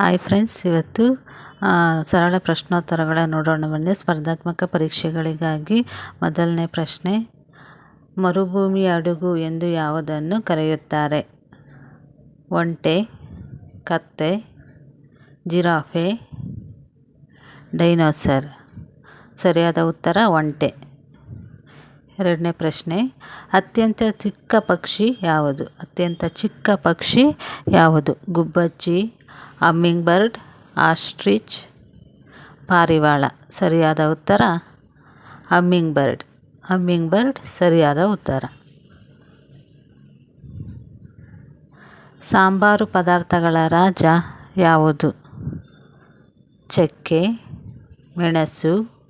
Hi friends, ಇವತ್ತು ಸರಳ ಪ್ರಶ್ನೋತ್ತರಗಳ ನೋಡೋಣ. ಬನ್ನಿ ಸ್ಪರ್ಧಾತ್ಮಕ ಪರೀಕ್ಷೆಗಳಿಗಾಗಿ ಮೊದಲನೇ ಪ್ರಶ್ನೆ, ಮರುಭೂಮಿ ಅಡುಗು ಎಂದು ಯಾವುದನ್ನು ಕರೆಯುತ್ತಾರೆ? ಒಂಟೆ, ಕತ್ತೆ, ಜಿರಾಫೆ, ಡೈನೋಸರ್. ಸರಿಯಾದ ಉತ್ತರ, ಒಂಟೆ. ಎರಡನೇ ಪ್ರಶ್ನೆ, ಅತ್ಯಂತ ಚಿಕ್ಕ ಪಕ್ಷಿ ಯಾವುದು? ಅತ್ಯಂತ ಚಿಕ್ಕ ಪಕ್ಷಿ ಯಾವುದು? ಗುಬ್ಬಚ್ಚಿ ಅಮ್ಮಿಂಗ್ ಬರ್ಡ್ ಆಸ್ಟ್ರಿಚ್, ಪಾರಿವಾಳ. ಸರಿಯಾದ ಉತ್ತರ? ಅಮ್ಮಿಂಗ್ ಬರ್ಡ್ ಅಮ್ಮಿಂಗ್ ಬರ್ಡ್ ಸರಿಯಾದ ಉತ್ತರ. ಸಾಂಬಾರು ಪದಾರ್ಥಗಳ ರಾಜ ಯಾವುದು? ಚಕ್ಕೆ, ಮೆಣಸು,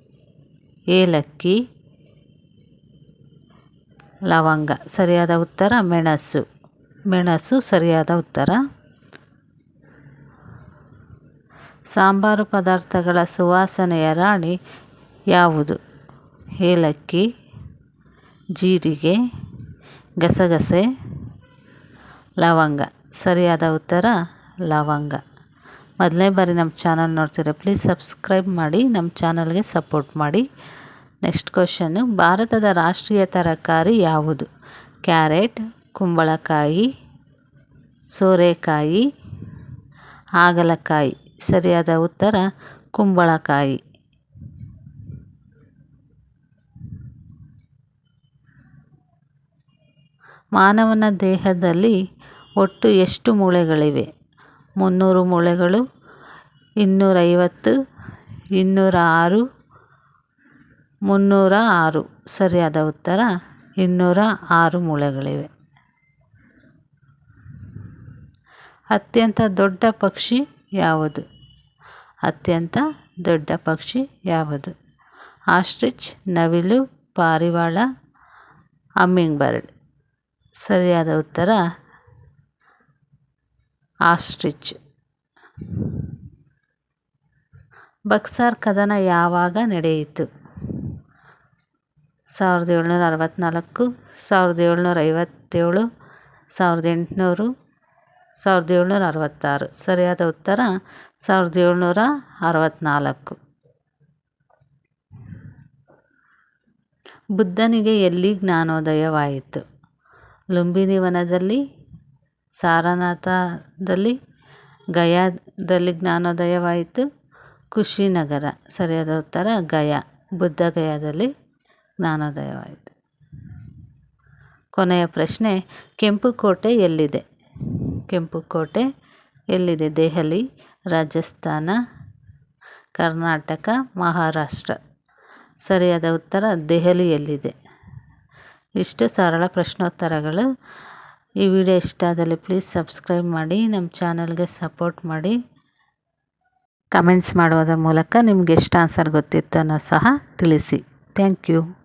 ಏಲಕ್ಕಿ ಲವಂಗ, ಸರಿಯಾದ ಉತ್ತರ ಮೆಣಸು. ಮೆಣಸು ಸರಿಯಾದ ಉತ್ತರ. ಸಾಂಬಾರು ಪದಾರ್ಥಗಳ ಸುವಾಸನೆಯ ರಾಣಿ ಯಾವುದು? ಏಲಕ್ಕಿ, ಜೀರಿಗೆ, ಗಸಗಸೆ, ಲವಂಗ. ಸರಿಯಾದ ಉತ್ತರ ಲವಂಗ. ಮೊದಲನೇ ಬಾರಿ ನಮ್ಮ ಚಾನಲ್ ನೋಡ್ತೀರ ಪ್ಲೀಸ್ ಸಬ್ಸ್ಕ್ರೈಬ್ ಮಾಡಿ, ನಮ್ಮ ಚಾನಲ್ಗೆ ಸಪೋರ್ಟ್ ಮಾಡಿ. ನೆಕ್ಸ್ಟ್ ಕ್ವಶನ್ನು ಭಾರತದ ರಾಷ್ಟ್ರೀಯ ತರಕಾರಿ ಯಾವುದು? ಕ್ಯಾರೆಟ್, ಕುಂಬಳಕಾಯಿ, ಸೋರೆಕಾಯಿ, ಹಾಗಲಕಾಯಿ. ಸರಿಯಾದ ಉತ್ತರ, ಕುಂಬಳಕಾಯಿ. ಮಾನವನ ದೇಹದಲ್ಲಿ ಒಟ್ಟು ಎಷ್ಟು ಮೂಳೆಗಳಿವೆ? ಮುನ್ನೂರು ಮೂಳೆಗಳು, ಇನ್ನೂರೈವತ್ತು ಇನ್ನೂರ ಆರು ಮುನ್ನೂರ ಆರು ಸರಿಯಾದ ಉತ್ತರ ಇನ್ನೂರ ಆರು ಮೂಳೆಗಳಿವೆ. ಅತ್ಯಂತ ದೊಡ್ಡ ಪಕ್ಷಿ ಯಾವುದು? ಅತ್ಯಂತ ದೊಡ್ಡ ಪಕ್ಷಿ ಯಾವುದು? ಆಸ್ಟ್ರಿಚ್, ನವಿಲು, ಪಾರಿವಾಳ ಅಮ್ಮಿಂಗ್ ಬರ್ಡ್ ಸರಿಯಾದ ಉತ್ತರ, ಆಸ್ಟ್ರಿಚ್. ಬಕ್ಸಾರ್ ಕದನ ಯಾವಾಗ ನಡೆಯಿತು? ಸಾವಿರದ ಏಳ್ನೂರ ಅರವತ್ತ್ನಾಲ್ಕು, ಸಾವಿರದ ಏಳ್ನೂರ ಐವತ್ತೇಳು, ಸಾವಿರದ ಎಂಟುನೂರು, ಸಾವಿರದ ಏಳ್ನೂರ ಅರವತ್ತಾರು. ಸರಿಯಾದ ಉತ್ತರ, ಸಾವಿರದ ಏಳ್ನೂರ ಅರವತ್ತ್ನಾಲ್ಕು. ಬುದ್ಧನಿಗೆ ಎಲ್ಲಿ ಜ್ಞಾನೋದಯವಾಯಿತು? ಲುಂಬಿನಿ ವನದಲ್ಲಿ, ಸಾರನಾಥದಲ್ಲಿ, ಗಯಾದಲ್ಲಿ ಜ್ಞಾನೋದಯವಾಯಿತು. ಕುಶಿನಗರ. ಸರಿಯಾದ ಉತ್ತರ, ಗಯಾ. ಬುದ್ಧ ಗಯಾದಲ್ಲಿ ಜ್ಞಾನೋದಯವಾಯಿತು ಕೊನೆಯ ಪ್ರಶ್ನೆ ಕೆಂಪು ಕೋಟೆ ಎಲ್ಲಿದೆ? ಕೆಂಪು ಕೋಟೆ ಎಲ್ಲಿದೆ? ದೆಹಲಿ, ರಾಜಸ್ಥಾನ, ಕರ್ನಾಟಕ, ಮಹಾರಾಷ್ಟ್ರ. ಸರಿಯಾದ ಉತ್ತರ ದೆಹಲಿಯಲ್ಲಿದೆ ಇಷ್ಟು ಸರಳ ಪ್ರಶ್ನೋತ್ತರಗಳು. ಈ ವಿಡಿಯೋ ಇಷ್ಟ ಆದಲ್ಲಿ ಪ್ಲೀಸ್ ಸಬ್ಸ್ಕ್ರೈಬ್ ಮಾಡಿ ನಮ್ಮ ಚಾನಲ್ಗೆ ಸಪೋರ್ಟ್ ಮಾಡಿ. ಕಮೆಂಟ್ಸ್ ಮಾಡುವುದರ ಮೂಲಕ ನಿಮ್ಗೆ ಎಷ್ಟು ಆನ್ಸರ್ ಗೊತ್ತಿತ್ತನ್ನು ಸಹ ತಿಳಿಸಿ. Thank you